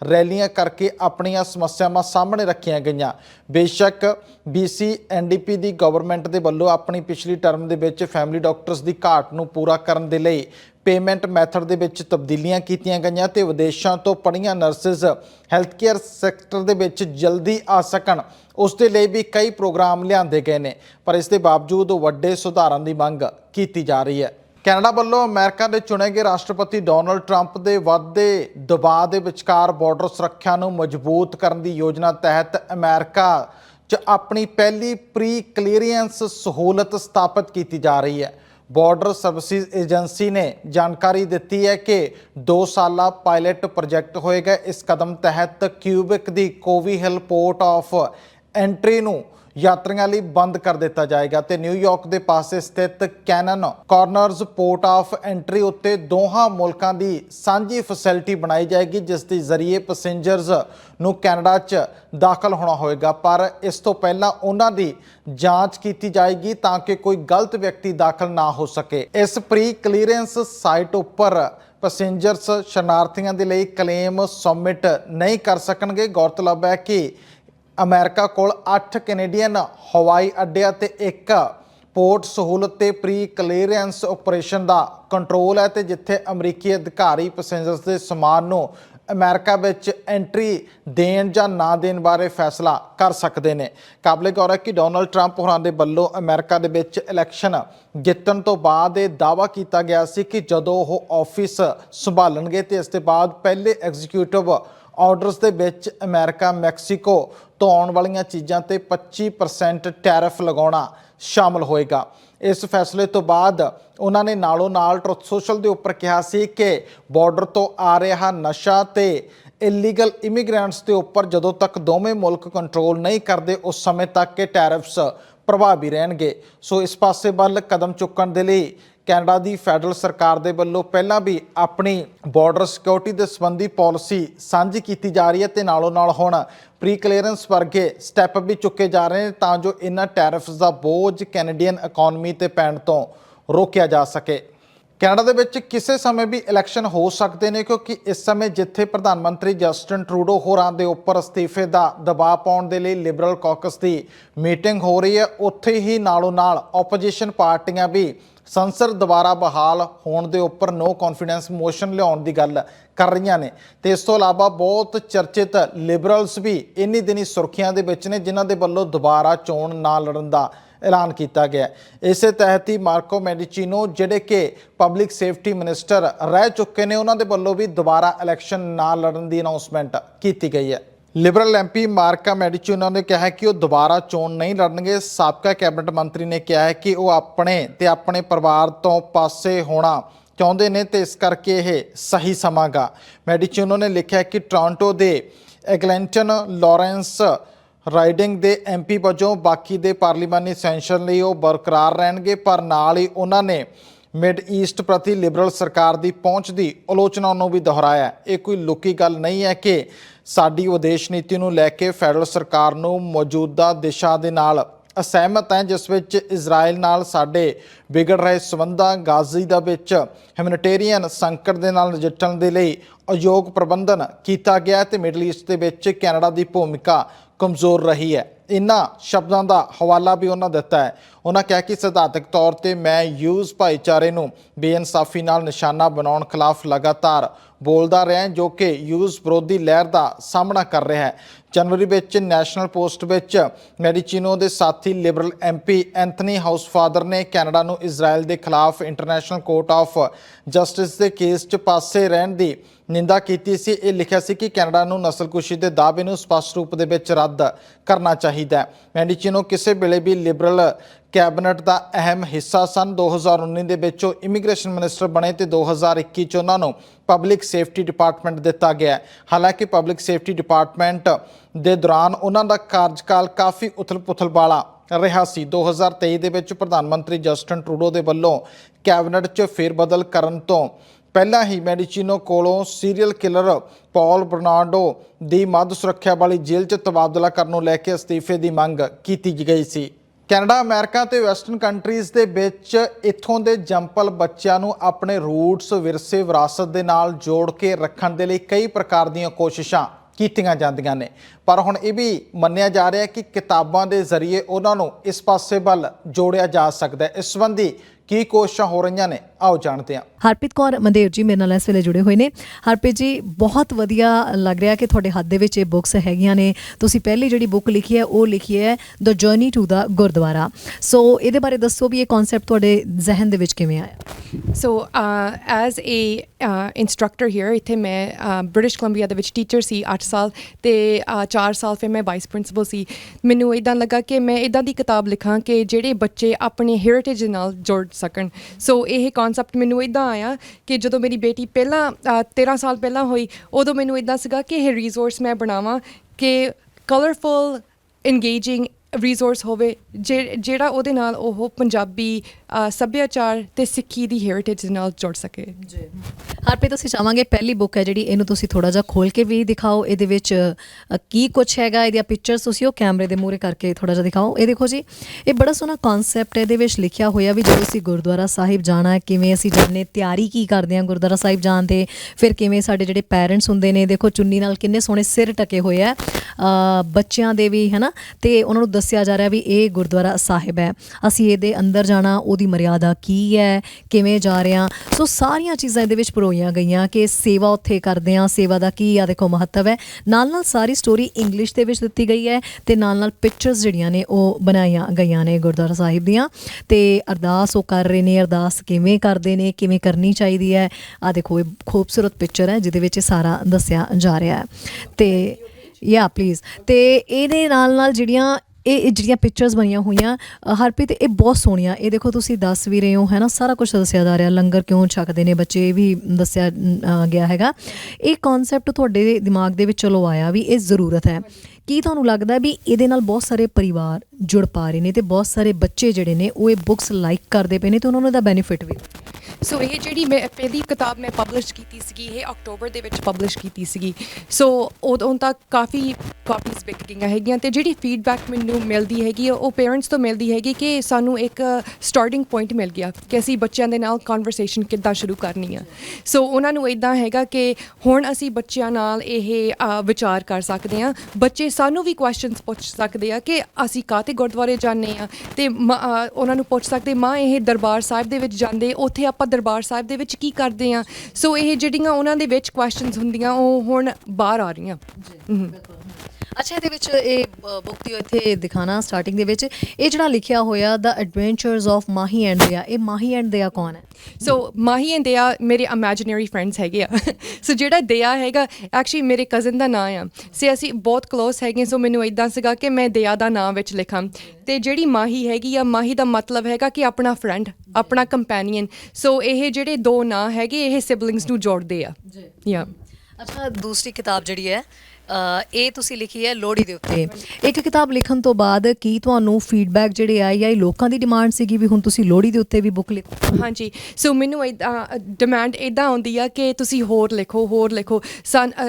ਰੈਲੀਆਂ ਕਰਕੇ ਆਪਣੀਆਂ ਸਮੱਸਿਆਵਾਂ ਸਾਹਮਣੇ ਰੱਖੀਆਂ ਗਈਆਂ। ਬੇਸ਼ੱਕ BC ਐਨਡੀਪੀ ਦੀ ਗਵਰਨਮੈਂਟ ਦੇ ਵੱਲੋਂ ਆਪਣੀ ਪਿਛਲੀ ਟਰਮ ਦੇ ਵਿੱਚ ਫੈਮਿਲੀ ਡਾਕਟਰਸ ਦੀ ਘਾਟ ਨੂੰ ਪੂਰਾ ਕਰਨ ਦੇ ਲਈ ਪੇਮੈਂਟ ਮੈਥਡ ਦੇ ਵਿੱਚ ਤਬਦੀਲੀਆਂ ਕੀਤੀਆਂ ਗਈਆਂ ਤੇ ਵਿਦੇਸ਼ਾਂ ਤੋਂ ਪੜ੍ਹੀਆਂ ਨਰਸਿਸ ਹੈਲਥ ਕੇਅਰ ਸੈਕਟਰ ਦੇ ਵਿੱਚ ਜਲਦੀ ਆ ਸਕਣ। ਉਸ ਦੇ ਲਈ ਵੀ ਕਈ ਪ੍ਰੋਗਰਾਮ ਲਿਆਂਦੇ ਗਏ ਨੇ, ਪਰ ਇਸ ਦੇ ਬਾਵਜੂਦ ਵੱਡੇ ਸੁਧਾਰਾਂ ਦੀ ਮੰਗ ਕੀਤੀ ਜਾ ਰਹੀ ਹੈ। ਕੈਨੇਡਾ ਵੱਲੋਂ ਅਮਰੀਕਾ ਦੇ ਚੁਣੇ ਗਏ ਰਾਸ਼ਟਰਪਤੀ ਡੋਨਲਡ ਟਰੰਪ ਦੇ ਵੱਧਦੇ ਦਬਾਅ ਦੇ ਵਿਚਕਾਰ ਬਾਰਡਰ ਸੁਰੱਖਿਆ ਨੂੰ ਮਜ਼ਬੂਤ ਕਰਨ ਦੀ ਯੋਜਨਾ ਤਹਿਤ ਅਮਰੀਕਾ 'ਚ ਆਪਣੀ ਪਹਿਲੀ ਪ੍ਰੀ ਕਲੀਅਰੈਂਸ ਸਹੂਲਤ ਸਥਾਪਿਤ ਕੀਤੀ ਜਾ ਰਹੀ ਹੈ। ਬਾਰਡਰ ਸਰਵਿਸਿਜ਼ ਏਜੰਸੀ ਨੇ ਜਾਣਕਾਰੀ ਦਿੱਤੀ ਹੈ ਕਿ 2 ਸਾਲਾ ਪਾਇਲਟ ਪ੍ਰੋਜੈਕਟ ਹੋਏਗਾ। ਇਸ ਕਦਮ ਤਹਿਤ Quebec the Covey Hill port of entry ਨੂੰ ਯਾਤਰੀਆਂ ਲਈ ਬੰਦ ਕਰ ਦਿੱਤਾ ਜਾਏਗਾ ਤੇ ਨਿਊਯਾਰਕ ਦੇ ਪਾਸੇ ਸਥਿਤ Cannon Corners port of entry ਉੱਤੇ ਦੋਹਾਂ ਮੁਲਕਾਂ ਦੀ ਸਾਂਝੀ ਫੈਸਿਲਿਟੀ ਬਣਾਈ ਜਾਏਗੀ, ਜਿਸ ਦੇ ਜ਼ਰੀਏ ਪੈਸੇਂਜਰਸ ਨੂੰ ਕੈਨੇਡਾ 'ਚ ਦਾਖਲ ਹੋਣਾ ਹੋਏਗਾ। ਪਰ ਇਸ ਤੋਂ ਪਹਿਲਾਂ ਉਹਨਾਂ ਦੀ ਜਾਂਚ ਕੀਤੀ ਜਾਏਗੀ ਤਾਂ ਕਿ ਕੋਈ ਗਲਤ ਵਿਅਕਤੀ ਦਾਖਲ ਨਾ ਹੋ ਸਕੇ। ਇਸ ਪ੍ਰੀ ਕਲੀਅਰੈਂਸ ਸਾਈਟ ਉੱਪਰ ਪੈਸੇਂਜਰਸ ਸ਼ਰਨਾਰਥੀਆਂ ਦੇ ਲਈ ਕਲੇਮ ਸਬਮਿਟ ਨਹੀਂ ਕਰ ਸਕਣਗੇ। ਗੌਰਤਲਬ ਹੈ ਕਿ ਅਮਰੀਕਾ ਕੋਲ 8 ਕੈਨੇਡੀਅਨ, ਹਵਾਈ ਅੱਡਿਆਂ ਤੇ ਇੱਕ ਪੋਰਟ ਸਹੂਲਤ ਤੇ ਪ੍ਰੀ ਕਲੀਅਰੈਂਸ ਆਪਰੇਸ਼ਨ ਦਾ ਕੰਟਰੋਲ ਹੈ ਤੇ ਜਿੱਥੇ ਅਮਰੀਕੀ ਅਧਿਕਾਰੀ ਪੈਸੇਂਜਰਸ ਦੇ ਸਮਾਨ ਨੂੰ ਅਮਰੀਕਾ ਵਿੱਚ ਐਂਟਰੀ ਦੇਣ ਜਾਂ ਨਾ ਦੇਣ ਬਾਰੇ ਫੈਸਲਾ ਕਰ ਸਕਦੇ ਨੇ। ਕਾਬਲੇ ਗੌਰ ਹੈ ਕਿ ਡੋਨਲਡ ਟਰੰਪ ਹੋਰਾਂ ਦੇ ਵੱਲੋਂ ਅਮਰੀਕਾ ਦੇ ਵਿੱਚ ਇਲੈਕਸ਼ਨ ਜਿੱਤਣ ਤੋਂ ਬਾਅਦ ਇਹ ਦਾਅਵਾ ਕੀਤਾ ਗਿਆ ਸੀ ਕਿ ਜਦੋਂ ਉਹ ਆਫਿਸ ਸੰਭਾਲਣਗੇ ਤੇ ਇਸ ਦੇ ਬਾਅਦ ਪਹਿਲੇ ਐਗਜ਼ੀਕਿਊਟਿਵ ਆਰਡਰਸ ਦੇ ਵਿੱਚ ਅਮਰੀਕਾ ਮੈਕਸੀਕੋ ਤੋਂ ਆਉਣ ਵਾਲੀਆਂ ਚੀਜ਼ਾਂ ਤੇ 25% ਟੈਰਿਫ ਲਗਾਉਣਾ ਸ਼ਾਮਲ ਹੋਏਗਾ। ਇਸ ਫੈਸਲੇ ਤੋਂ ਬਾਅਦ ਉਹਨਾਂ ਨੇ ਨਾਲੋਂ ਨਾਲ ਟਰੁੱਥ ਸੋਸ਼ਲ ਦੇ ਉੱਪਰ ਕਿਹਾ ਸੀ ਕਿ ਬਾਰਡਰ ਤੋਂ ਆ ਰਿਹਾ ਨਸ਼ਾ ਤੇ ਇਲੀਗਲ ਇਮੀਗ੍ਰੈਂਟਸ ਦੇ ਉੱਪਰ ਜਦੋਂ ਤੱਕ ਦੋਵੇਂ ਮੁਲਕ ਕੰਟਰੋਲ ਨਹੀਂ ਕਰਦੇ, ਉਸ ਸਮੇਂ ਤੱਕ ਇਹ ਟੈਰਿਫਸ ਪ੍ਰਭਾਵੀ ਰਹਿਣਗੇ। ਸੋ ਇਸ ਪਾਸੇ ਵੱਲ ਕਦਮ ਚੁੱਕਣ ਦੇ ਲਈ ਕੈਨੇਡਾ ਦੀ ਫੈਡਰਲ ਸਰਕਾਰ ਦੇ ਵੱਲੋਂ ਪਹਿਲਾਂ ਵੀ ਆਪਣੀ ਬਾਰਡਰ ਸਿਕਿਉਰਿਟੀ ਦੇ ਸੰਬੰਧੀ ਪਾਲਿਸੀ ਸਾਂਝੀ ਕੀਤੀ ਜਾ ਰਹੀ ਹੈ ਤੇ ਨਾਲੋਂ ਨਾਲ ਹੁਣ ਪ੍ਰੀ ਕਲੀਅਰੈਂਸ ਵਰਗੇ ਸਟੈਪ ਵੀ ਚੁੱਕੇ ਜਾ ਰਹੇ ਨੇ ਤਾਂ ਜੋ ਇਹਨਾਂ ਟੈਰਿਫਸ ਦਾ ਬੋਝ ਕੈਨੇਡੀਅਨ ਇਕਨੋਮੀ ਤੇ ਪੈਣ ਤੋਂ ਰੋਕਿਆ ਜਾ ਸਕੇ। ਕੈਨੇਡਾ ਦੇ ਵਿੱਚ ਕਿਸੇ ਸਮੇਂ ਵੀ ਇਲੈਕਸ਼ਨ ਹੋ ਸਕਦੇ ਨੇ ਕਿਉਂਕਿ ਇਸ ਸਮੇਂ ਜਿੱਥੇ ਪ੍ਰਧਾਨ ਮੰਤਰੀ ਜਸਟਨ ਟਰੂਡੋ ਹੋਰਾਂ ਦੇ ਉੱਪਰ ਅਸਤੀਫੇ ਦਾ ਦਬਾਅ ਪਾਉਣ ਦੇ ਲਈ ਲਿਬਰਲ ਕਾਕਸ ਦੀ ਮੀਟਿੰਗ ਹੋ ਰਹੀ ਹੈ, ਉੱਥੇ ਹੀ ਨਾਲੋਂ ਨਾਲ ਆਪੋਜੀਸ਼ਨ ਪਾਰਟੀਆਂ ਵੀ ਸੰਸਦ ਦੁਬਾਰਾ ਬਹਾਲ ਹੋਣ ਦੇ ਉੱਪਰ ਨੋ ਕੌਨਫੀਡੈਂਸ ਮੋਸ਼ਨ ਲਿਆਉਣ ਦੀ ਗੱਲ ਕਰ ਰਹੀਆਂ ਨੇ। ਤੇ ਇਸ ਤੋਂ ਇਲਾਵਾ ਬਹੁਤ ਚਰਚਿਤ ਲਿਬਰਲਸ ਵੀ ਇੰਨੀ ਦਿਨੀ ਸੁਰਖੀਆਂ ਦੇ ਵਿੱਚ ਨੇ, ਜਿਨ੍ਹਾਂ ਦੇ ਵੱਲੋਂ ਦੁਬਾਰਾ ਚੋਣ ਨਾ ਲੜਨ ਦਾ ਐਲਾਨ ਕੀਤਾ ਗਿਆ ਇਸੇ ਤਹਿਤ ਹੀ ਮਾਰਕੋ ਮੈਡੀਚੀਨੋ, ਜਿਹੜੇ ਕਿ ਪਬਲਿਕ ਸੇਫਟੀ ਮਿਨਿਸਟਰ ਰਹਿ ਚੁੱਕੇ ਨੇ, ਉਹਨਾਂ ਦੇ ਵੱਲੋਂ ਵੀ ਦੁਬਾਰਾ ਇਲੈਕਸ਼ਨ ਨਾ ਲੜਨ ਦੀ ਅਨਾਉਂਸਮੈਂਟ ਕੀਤੀ ਗਈ ਹੈ। ਲਿਬਰਲ ਐਮਪੀ ਮਾਰਕਾ ਮੈਡੀਚੀਨੋ ਨੇ ਕਿਹਾ ਕਿ ਉਹ ਦੁਬਾਰਾ ਚੋਣ ਨਹੀਂ ਲੜਨਗੇ। ਸਾਬਕਾ ਕੈਬਨਿਟ ਮੰਤਰੀ ਨੇ ਕਿਹਾ ਹੈ ਕਿ ਉਹ ਆਪਣੇ ਤੇ ਆਪਣੇ ਪਰਿਵਾਰ ਤੋਂ ਪਾਸੇ ਹੋਣਾ ਚਾਹੁੰਦੇ ਨੇ ਤੇ ਇਸ ਕਰਕੇ ਇਹ ਸਹੀ ਸਮਾਂਗਾ। ਮੈਡੀਚੀਨੋ ਨੇ ਲਿਖਿਆ ਕਿ ਟੋਰਾਂਟੋ ਦੇ ਐਗਲੈਂਟਨ ਲਾਰੈਂਸ ਰਾਈਡਿੰਗ ਦੇ ਐਮਪੀ ਵਜੋਂ ਬਾਕੀ ਦੇ ਪਾਰਲੀਮਾਨੀ ਸੈਂਸ਼ਨ ਲਈ ਉਹ ਬਰਕਰਾਰ ਰਹਿਣਗੇ, ਪਰ ਨਾਲ ਹੀ ਉਹਨਾਂ ਨੇ ਮਿਡ ਈਸਟ ਪ੍ਰਤੀ ਲਿਬਰਲ ਸਰਕਾਰ ਦੀ ਪਹੁੰਚ ਦੀ ਆਲੋਚਨਾ ਨੂੰ ਵੀ ਦੁਹਰਾਇਆ ਇਹ ਕੋਈ ਲੁਕੀ ਗੱਲ ਨਹੀਂ ਹੈ ਕਿ ਸਾਡੀ ਵਿਦੇਸ਼ ਨੀਤੀ ਨੂੰ ਲੈ ਕੇ ਫੈਡਰਲ ਸਰਕਾਰ ਨੂੰ ਮੌਜੂਦਾ ਦਿਸ਼ਾ ਦੇ ਨਾਲ ਅਸਹਿਮਤ ਹੈ, ਜਿਸ ਵਿੱਚ ਇਜ਼ਰਾਈਲ ਨਾਲ ਸਾਡੇ ਵਿਗੜ ਰਹੇ ਸਬੰਧਾਂ, ਗਾਜ਼ੀ ਦਾ ਵਿੱਚ ਹਿਊਮਨਿਟੇਰੀਅਨ ਸੰਕਟ ਦੇ ਨਾਲ ਨਜਿੱਠਣ ਦੇ ਲਈ ਅਯੋਗ ਪ੍ਰਬੰਧਨ ਕੀਤਾ ਗਿਆ ਤੇ ਮਿਡਲ ਈਸਟ ਦੇ ਵਿੱਚ ਕੈਨੇਡਾ ਦੀ ਭੂਮਿਕਾ ਕਮਜ਼ੋਰ ਰਹੀ ਹੈ। ਇਨ੍ਹਾਂ ਸ਼ਬਦਾਂ ਦਾ ਹਵਾਲਾ ਵੀ ਉਹਨਾਂ ਦਿੱਤਾ ਹੈ। ਉਹਨਾਂ ਕਿਹਾ ਕਿ ਸਿਧਾਂਤਕ ਤੌਰ ਤੇ ਮੈਂ ਯੂਜ਼ ਭਾਈਚਾਰੇ ਨੂੰ ਬੇਇਨਸਾਫੀ ਨਾਲ ਨਿਸ਼ਾਨਾ ਬਣਾਉਣ ਖਿਲਾਫ ਲਗਾਤਾਰ ਬੋਲਦਾ ਰਿਹਾ, ਜੋ ਕਿ ਯੂਜ਼ ਵਿਰੋਧੀ ਲਹਿਰ ਦਾ ਸਾਹਮਣਾ ਕਰ ਰਿਹਾ ਹੈ। ਜਨਵਰੀ ਵਿੱਚ ਨੈਸ਼ਨਲ ਪੋਸਟ ਵਿੱਚ ਮੈਡੀਚੀਨੋ ਦੇ ਸਾਥੀ ਲਿਬਰਲ ਐਮਪੀ ਐਂਥਨੀ ਹਾਊਸਫਾਦਰ ਨੇ ਕੈਨੇਡਾ ਨੂੰ ਇਜ਼ਰਾਈਲ ਦੇ ਖਿਲਾਫ ਇੰਟਰਨੈਸ਼ਨਲ ਕੋਰਟ ਆਫ ਜਸਟਿਸ ਦੇ ਕੇਸ 'ਚ ਪਾਸੇ ਰਹਿਣ ਦੀ ਨਿੰਦਾ ਕੀਤੀ ਸੀ। ਇਹ ਲਿਖਿਆ ਸੀ ਕਿ ਕੈਨੇਡਾ ਨੂੰ ਨਸਲਕੁਸ਼ੀ ਦੇ ਦਾਅਵੇ ਨੂੰ ਸਪਸ਼ਟ ਰੂਪ ਦੇ ਵਿੱਚ ਰੱਦ ਕਰਨਾ ਚਾਹੀਦਾ ਹੈ। ਮੈਡੀਚੀਨੋ ਕਿਸੇ ਵੇਲੇ ਵੀ ਲਿਬਰਲ ਕੈਬਨਿਟ ਦਾ ਅਹਿਮ ਹਿੱਸਾ ਸਨ। 2019 ਦੇ ਵਿੱਚ ਉਹ ਇਮੀਗ੍ਰੇਸ਼ਨ ਮਿਨਿਸਟਰ ਬਣੇ ਤੇ 2021 ਚ ਉਹਨਾਂ ਨੂੰ ਪਬਲਿਕ ਸੇਫਟੀ ਡਿਪਾਰਟਮੈਂਟ ਦਿੱਤਾ ਗਿਆ ਹਾਲਾਂਕਿ ਪਬਲਿਕ ਸੇਫਟੀ ਡਿਪਾਰਟਮੈਂਟ ਦੇ ਦੌਰਾਨ ਉਹਨਾਂ ਦਾ ਕਾਰਜਕਾਲ ਕਾਫੀ ਉਥਲ-ਪੁਥਲ ਵਾਲਾ ਰਿਹਾ ਸੀ। 2023 ਦੇ ਵਿੱਚ ਪ੍ਰਧਾਨ ਮੰਤਰੀ ਜਸਟਨ ਟਰੂਡੋ ਦੇ ਵੱਲੋਂ ਕੈਬਨਿਟ 'ਚ ਫੇਰਬਦਲ ਕਰਨ ਤੋਂ ਪਹਿਲਾਂ ਹੀ ਮੈਡੀਚੀਨੋ ਕੋਲੋਂ ਸੀਰੀਅਲ ਕਿਲਰ ਪੌਲ ਬਰਨਾਰਡੋ ਦੀ ਮੱਧ ਸੁਰੱਖਿਆ ਵਾਲੀ ਜੇਲ੍ਹ 'ਚ ਤਬਾਦਲਾ ਕਰਨ ਨੂੰ ਲੈ ਕੇ ਅਸਤੀਫੇ ਦੀ ਮੰਗ ਕੀਤੀ ਗਈ ਸੀ। ਕੈਨੇਡਾ, ਅਮਰੀਕਾ ਤੇ ਵੈਸਟਰਨ ਕੰਟਰੀਜ਼ ਦੇ ਵਿੱਚ ਇੱਥੋਂ ਦੇ ਜੰਪਲ ਬੱਚਿਆਂ ਨੂੰ ਆਪਣੇ ਰੂਟਸ ਵਿਰਸੇ, ਵਿਰਾਸਤ ਦੇ ਨਾਲ ਜੋੜ ਕੇ ਰੱਖਣ ਦੇ ਲਈ ਕਈ ਪ੍ਰਕਾਰ ਦੀਆਂ ਕੋਸ਼ਿਸ਼ਾਂ ਕੀਤੀਆਂ ਜਾਂਦੀਆਂ ਨੇ। ਪਰ ਹੁਣ ਇਹ ਵੀ ਮੰਨਿਆ ਜਾ ਰਿਹਾ ਹੈ ਕਿ ਕਿਤਾਬਾਂ ਦੇ ਜ਼ਰੀਏ ਉਹਨਾਂ ਨੂੰ ਇਸ ਪਾਸੇ ਵੱਲ ਜੋੜਿਆ ਜਾ ਸਕਦਾ ਹੈ। ਇਸ ਸੰਬੰਧੀ ਕੀ ਕੋਸ਼ਿਸ਼ਾਂ ਹੋ ਰਹੀਆਂ ਨੇ? ਆਓ ਜਾਣਦੇ ਹਾਂ। ਹਰਪ੍ਰੀਤ ਕੌਰ ਮੰਦੇਰ ਜੀ ਮੇਰੇ ਨਾਲ ਇਸ ਵੇਲੇ ਜੁੜੇ ਹੋਏ ਨੇ। ਹਰਪ੍ਰੀਤ ਜੀ ਬਹੁਤ ਵਧੀਆ ਲੱਗ ਰਿਹਾ ਕਿ ਤੁਹਾਡੇ ਹੱਥ ਦੇ ਵਿੱਚ ਇਹ ਬੁੱਕਸ ਹੈਗੀਆਂ ਨੇ। ਤੁਸੀਂ ਪਹਿਲੀ ਜਿਹੜੀ ਬੁੱਕ ਲਿਖੀ ਹੈ ਉਹ ਲਿਖੀ ਹੈ the journey to the gurdwara so ਇਹਦੇ ਬਾਰੇ ਦੱਸੋ ਵੀ ਇਹ ਕਨਸੈਪਟ ਤੁਹਾਡੇ ਜ਼ਿਹਨ ਦੇ ਵਿੱਚ ਕਿਵੇਂ ਆਇਆ? So as a instructor here ਇੱਥੇ ਮੈਂ ਬ੍ਰਿਟਿਸ਼ ਕੋਲੰਬੀਆ ਦੇ ਵਿੱਚ ਟੀਚਰ ਸੀ 8 ਸਾਲ ਤੇ 4 ਸਾਲ ਫਿਰ ਮੈਂ ਵਾਈਸ ਪ੍ਰਿੰਸੀਪਲ ਸੀ। ਮੈਨੂੰ ਇਦਾਂ ਲੱਗਾ ਕਿ ਮੈਂ ਇਦਾਂ ਦੀ ਕਿਤਾਬ ਲਿਖਾਂ ਕਿ ਜਿਹੜੇ ਬੱਚੇ ਆਪਣੇ ਹੈਰੀਟੇਜ ਨਾਲ ਜੁੜ ਸਕਣ। ਸੋ ਇਹ ਕਨਸੈਪਟ ਮੈਨੂੰ ਇਦਾਂ ਆਇਆ ਕਿ ਜਦੋਂ ਮੇਰੀ ਬੇਟੀ ਪਹਿਲਾਂ ਅ, 13 ਸਾਲ ਪਹਿਲਾਂ ਹੋਈ ਉਦੋਂ ਮੈਨੂੰ ਇਦਾਂ ਸੀਗਾ ਕਿ ਇਹ ਰਿਸੋਰਸ ਮੈਂ ਬਣਾਵਾਂ ਕਿ ਕਲਰਫੁਲ ਇੰਗੇਜਿੰਗ ਰਿਸੋਰਸ ਹੋਵੇ ਜੇ- ਜਿਹੜਾ ਉਹਦੇ ਨਾਲ ਉਹ ਪੰਜਾਬੀ ਅ, ਸੱਭਿਆਚਾਰ ਤੇ ਸਿੱਖੀ ਦੀ ਹੈਰੀਟੇਜ ਦੇ ਨਾਲ ਜੁੜ ਸਕੇ। ਜੀ। ਹਰਪ੍ਰੀਤ ਅਸੀਂ ਚਾਹਾਂਗੇ ਪਹਿਲੀ ਬੁੱਕ ਹੈ ਜਿਹੜੀ ਇਹਨੂੰ ਤੁਸੀਂ ਥੋੜਾ ਜਿਹਾ ਖੋਲ ਕੇ ਵੀ ਦਿਖਾਓ। ਇਹਦੇ ਵਿੱਚ ਅ, ਕੀ ਕੁਝ ਹੈਗਾ ਇਹਦੀਆਂ ਪਿਕਚਰਸ ਤੁਸੀਂ ਉਹ ਕੈਮਰੇ ਦੇ ਮੂਹਰੇ ਕਰਕੇ ਥੋੜਾ ਜਿਹਾ ਦਿਖਾਓ। ਇਹ ਦੇਖੋ ਜੀ ਇਹ ਬੜਾ ਸੋਹਣਾ ਕਨਸੈਪਟ ਹੈ ਇਹਦੇ ਵਿੱਚ ਲਿਖਿਆ ਹੋਇਆ ਵੀ ਜਦੋਂ ਅਸੀਂ ਗੁਰਦੁਆਰਾ ਸਾਹਿਬ ਜਾਣਾ ਹੈ ਕਿਵੇਂ ਅਸੀਂ ਜਾਂਦੇ ਤਿਆਰੀ ਕੀ ਕਰਦੇ ਹਾਂ ਗੁਰਦੁਆਰਾ ਸਾਹਿਬ ਜਾਣ ਦੇ ਫਿਰ ਕਿਵੇਂ ਸਾਡੇ ਜਿਹੜੇ ਪੈਰੈਂਟਸ ਹੁੰਦੇ ਨੇ ਦੇਖੋ ਚੁੰਨੀ ਨਾਲ ਕਿੰਨੇ ਸੋਹਣੇ ਸਿਰ ਟਕੇ ਹੋਏ ਆ ਅ, ਬੱਚਿਆਂ ਦੇ ਵੀ ਹੈਨਾ? ਤੇ ਉਹਨਾਂ ਨੂੰ ਦੱਸਿਆ ਜਾ ਰਿਹਾ ਵੀ ਇਹ ਗੁਰਦੁਆਰਾ ਸਾਹਿਬ ਹੈ। ਅਸੀਂ ਇਹਦੇ ਅੰਦਰ ਜਾਣਾ, ਉਹਦੀ ਮਰਿਆਦਾ ਕੀ ਹੈ, ਕਿਵੇਂ ਜਾ ਰਹੇ? ਹਾਂ ਸੋ ਸਾਰੀਆਂ ਚੀਜ਼ਾਂ ਇਹਦੇ ਵਿੱਚ ਪਰੋਈਆਂ ਗਈਆਂ ਕਿ ਸੇਵਾ ਉੱਥੇ ਕਰਦੇ ਹਾਂ, ਸੇਵਾ ਦਾ ਕੀ ਆ ਦੇਖੋ ਮਹੱਤਵ ਹੈ। ਨਾਲ ਨਾਲ ਸਾਰੀ ਸਟੋਰੀ ਇੰਗਲਿਸ਼ ਦੇ ਵਿੱਚ ਦਿੱਤੀ ਗਈ ਹੈ ਤੇ ਨਾਲ ਨਾਲ ਪਿਕਚਰਸ ਜਿਹੜੀਆਂ ਨੇ ਉਹ ਬਣਾਈਆਂ ਗਈਆਂ ਨੇ ਗੁਰਦੁਆਰਾ ਸਾਹਿਬ ਦੀਆਂ। ਤੇ ਅਰਦਾਸ ਉਹ ਕਰ ਰਹੇ ਨੇ, ਅਰਦਾਸ ਕਿਵੇਂ ਕਰਦੇ ਨੇ, ਕਿਵੇਂ ਕਰਨੀ ਚਾਹੀਦੀ ਹੈ? ਆ ਦੇਖੋ, ਇਹ ਖੂਬਸੂਰਤ ਪਿਕਚਰ ਹੈ ਜਿਹਦੇ ਵਿੱਚ ਇਹ ਸਾਰਾ ਦੱਸਿਆ ਜਾ ਰਿਹਾ ਹੈ। ਤੇ ਯਾ ਪਲੀਜ਼ ਤੇ ਇਹਦੇ ਨਾਲ ਨਾਲ ਜਿਹੜੀਆਂ ਇਹ ਜਿਹੜੀਆਂ ਪਿਕਚਰਸ ਬਣੀਆਂ ਹੋਈਆਂ ਹਰਪ੍ਰੀਤ, ਇਹ ਬਹੁਤ ਸੋਹਣੀਆਂ। ਇਹ ਦੇਖੋ ਤੁਸੀਂ ਦੱਸ ਵੀ ਰਹੇ ਹੋ ਹੈ ਨਾ ਸਾਰਾ ਕੁਝ ਦੱਸਿਆ ਜਾ ਰਿਹਾ। ਲੰਗਰ ਕਿਉਂ ਛਕਦੇ ਨੇ ਬੱਚੇ, ਇਹ ਵੀ ਦੱਸਿਆ ਗਿਆ ਹੈਗਾ। ਇਹ ਕਨਸੈਪਟ ਤੁਹਾਡੇ ਦਿਮਾਗ ਦੇ ਵਿੱਚ ਚਲੋ ਆਇਆ ਵੀ ਇਹ ਜ਼ਰੂਰਤ ਹੈ। ਕੀ ਤੁਹਾਨੂੰ ਲੱਗਦਾ ਵੀ ਇਹਦੇ ਨਾਲ ਬਹੁਤ ਸਾਰੇ ਪਰਿਵਾਰ ਜੁੜ ਪਾ ਰਹੇ ਨੇ ਤੇ ਬਹੁਤ ਸਾਰੇ ਬੱਚੇ ਜਿਹੜੇ ਨੇ, ਉਹ ਇਹ ਬੁੱਕਸ ਲਾਈਕ ਕਰਦੇ ਪਏ ਨੇ ਤੇ ਉਹਨਾਂ ਨੂੰ ਇਹਦਾ ਬੈਨੀਫਿਟ ਵੀ? ਸੋ ਇਹ ਜਿਹੜੀ ਮੈਂ ਪਹਿਲੀ ਕਿਤਾਬ ਮੈਂ ਪਬਲਿਸ਼ ਕੀਤੀ ਸੀਗੀ, ਇਹ ਅਕਤੂਬਰ ਦੇ ਵਿੱਚ ਪਬਲਿਸ਼ ਕੀਤੀ ਸੀਗੀ। ਸੋ ਉਦੋਂ ਤੱਕ ਕਾਫੀ ਕਾਪੀਜ਼ ਵਿਕ ਗਈਆਂ ਹੈਗੀਆਂ ਤੇ ਜਿਹੜੀ ਫੀਡਬੈਕ ਮੈਨੂੰ ਮਿਲਦੀ ਹੈਗੀ ਆ, ਉਹ ਪੇਰੈਂਟਸ ਤੋਂ ਮਿਲਦੀ ਹੈਗੀ ਕਿ ਸਾਨੂੰ ਇੱਕ ਸਟਾਰਟਿੰਗ ਪੁਆਇੰਟ ਮਿਲ ਗਿਆ ਕਿ ਅਸੀਂ ਬੱਚਿਆਂ ਦੇ ਨਾਲ ਕਨਵਰਸੇਸ਼ਨ ਕਿੱਦਾਂ ਸ਼ੁਰੂ ਕਰਨੀ ਆ। ਸੋ ਉਹਨਾਂ ਨੂੰ ਇਦਾਂ ਹੈਗਾ ਕਿ ਹੁਣ ਅਸੀਂ ਬੱਚਿਆਂ ਨਾਲ ਇਹ ਅ, ਵਿਚਾਰ ਕਰ ਸਕਦੇ ਆ ਬੱਚੇ ਸਾਨੂੰ ਵੀ ਕੁਐਸਚਨਸ ਪੁੱਛ ਸਕਦੇ ਆ ਕਿ ਅਸੀਂ ਕਾਹਤੇ ਗੁਰਦੁਆਰੇ ਜਾਂਦੇ ਆ ਤੇ ਮ- ਅ, ਉਹਨਾਂ ਨੂੰ ਪੁੱਛ ਸਕਦੇ ਮਾਂ ਇਹ ਦਰਬਾਰ ਸਾਹਿਬ ਦੇ ਵਿੱਚ ਜਾਂਦੇ ਉੱਥੇ ਆਪਾਂ ਦਰਬਾਰ ਸਾਹਿਬ ਦੇ ਵਿੱਚ ਕੀ ਕਰਦੇ ਆ ਸੋ ਇਹ ਜਿਹੜੀਆਂ ਉਹਨਾਂ ਦੇ ਵਿੱਚ ਕੁਐਸਚਨਸ ਹੁੰਦੀਆਂ ਉਹ ਹੁਣ ਬਾਹਰ ਆ ਰਹੀਆਂ। ਹਮ। ਅੱਛਾ ਇਹਦੇ ਵਿੱਚ ਇਹ ਬੁੱਕ ਦੀ ਇੱਥੇ ਦਿਖਾਣਾ ਸਟਾਰਟਿੰਗ ਦੇ ਵਿੱਚ। ਇਹ ਜਿਹੜਾ ਲਿਖਿਆ ਹੋਇਆ ਦਾ adventures of Mahi and Dia ਇਹ ਮਾਹੀ ਐਂਡ ਦਿਆ ਕੌਣ ਹੈ? ਸੋ ਮਾਹੀ ਐਂਡ ਦਿਆ ਮੇਰੇ ਇਮੇਜਿਨਰੀ ਫਰੈਂਡਸ ਹੈਗੇ ਆ। ਸੋ ਜਿਹੜਾ ਦਿਆ ਹੈਗਾ ਐਕਚੁਅਲੀ ਮੇਰੇ ਕਜ਼ਨ ਦਾ ਨਾਂ ਆ। ਸੇ ਅਸੀਂ ਬਹੁਤ ਕਲੋਸ ਹੈਗੇ ਸੋ ਮੈਨੂੰ ਇਦਾਂ ਸੀਗਾ ਕਿ ਮੈਂ ਦਿਆ ਦਾ ਨਾਂ ਵਿੱਚ ਲਿਖਾਂ। ਤੇ ਜਿਹੜੀ ਮਾਹੀ ਹੈਗੀ ਆ ਮਾਹੀ ਦਾ ਮਤਲਬ ਹੈਗਾ ਕਿ ਆਪਣਾ ਫਰੈਂਡ ਆਪਣਾ ਕੰਪੈਨੀਅਨ ਸੋ ਇਹ ਜਿਹੜੇ ਦੋ ਨਾਂ ਹੈਗੇ ਇਹ ਸਿਬਲਿੰਗਸ ਨੂੰ ਜੋੜਦੇ ਆ। ਜੀ। ਯਾ ਅੱਛਾ ਦੂਸਰੀ ਕਿਤਾਬ ਜਿਹੜੀ ਹੈ ਇਹ ਤੁਸੀਂ ਲਿਖੀ ਹੈ ਲੋਹੜੀ ਦੇ ਉੱਤੇ। ਇੱਕ ਕਿਤਾਬ ਲਿਖਣ ਤੋਂ ਬਾਅਦ ਕੀ ਤੁਹਾਨੂੰ ਫੀਡਬੈਕ ਜਿਹੜੇ ਆਏ ਜਾਂ ਇਹ ਲੋਕਾਂ ਦੀ ਡਿਮਾਂਡ ਸੀਗੀ ਵੀ ਹੁਣ ਤੁਸੀਂ ਲੋਹੜੀ ਦੇ ਉੱਤੇ ਵੀ ਬੁੱਕ ਲਿਖੋ ਹਾਂਜੀ ਸੋ ਮੈਨੂੰ ਡਿਮਾਂਡ ਇਦਾਂ ਆਉਂਦੀ ਆ ਕਿ ਤੁਸੀਂ ਹੋਰ ਲਿਖੋ ਹੋਰ ਲਿਖੋ।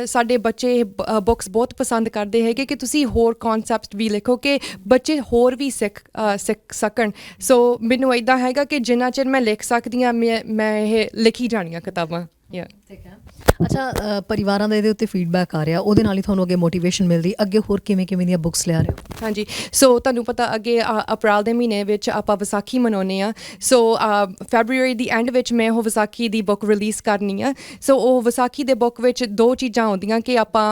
ਸਾਡੇ ਬੱਚੇ ਬੁੱਕਸ ਬਹੁਤ ਪਸੰਦ ਕਰਦੇ ਹੈਗੇ ਕਿ ਤੁਸੀਂ ਹੋਰ ਕਨਸੈਪਟਸ ਵੀ ਲਿਖੋ ਕਿ ਬੱਚੇ ਹੋਰ ਵੀ ਸਿੱਖ ਸਿੱਖ ਸਕਣ। ਸੋ ਮੈਨੂੰ ਇਦਾਂ ਹੈਗਾ ਕਿ ਜਿੰਨਾ ਚਿਰ ਮੈਂ ਲਿਖ ਸਕਦੀ ਆ ਮੈਂ ਮੈਂ ਇਹ ਲਿਖੀ ਜਾਣੀਆਂ ਕਿਤਾਬਾਂ। ਯਾ ਠੀਕ ਹੈ। ਅੱਛਾ ਪਰਿਵਾਰਾਂ ਦਾ ਇਹਦੇ ਉੱਤੇ ਫੀਡਬੈਕ ਆ ਰਿਹਾ, ਉਹਦੇ ਨਾਲ ਹੀ ਤੁਹਾਨੂੰ ਅੱਗੇ ਮੋਟੀਵੇਸ਼ਨ ਮਿਲਦੀ। ਅੱਗੇ ਹੋਰ ਕਿਵੇਂ ਕਿਵੇਂ ਦੀਆਂ ਬੁੱਕਸ ਲਿਆ ਰਹੇ ਹੋ? ਹਾਂਜੀ ਸੋ ਤੁਹਾਨੂੰ ਪਤਾ ਅੱਗੇ ਅਪ੍ਰੈਲ ਦੇ ਮਹੀਨੇ ਵਿੱਚ ਆਪਾਂ ਵਿਸਾਖੀ ਮਨਾਉਂਦੇ ਆ ਸੋ ਫੈਬਰੂਅਰੀ ਦੀ ਐਂਡ ਵਿੱਚ ਮੈਂ ਉਹ ਵਿਸਾਖੀ ਦੀ ਬੁੱਕ ਰਿਲੀਜ਼ ਕਰਨੀ ਆ। ਸੋ ਉਹ ਵਿਸਾਖੀ ਦੇ ਬੁੱਕ ਵਿੱਚ ਦੋ ਚੀਜ਼ਾਂ ਆਉਂਦੀਆਂ ਕਿ ਆਪਾਂ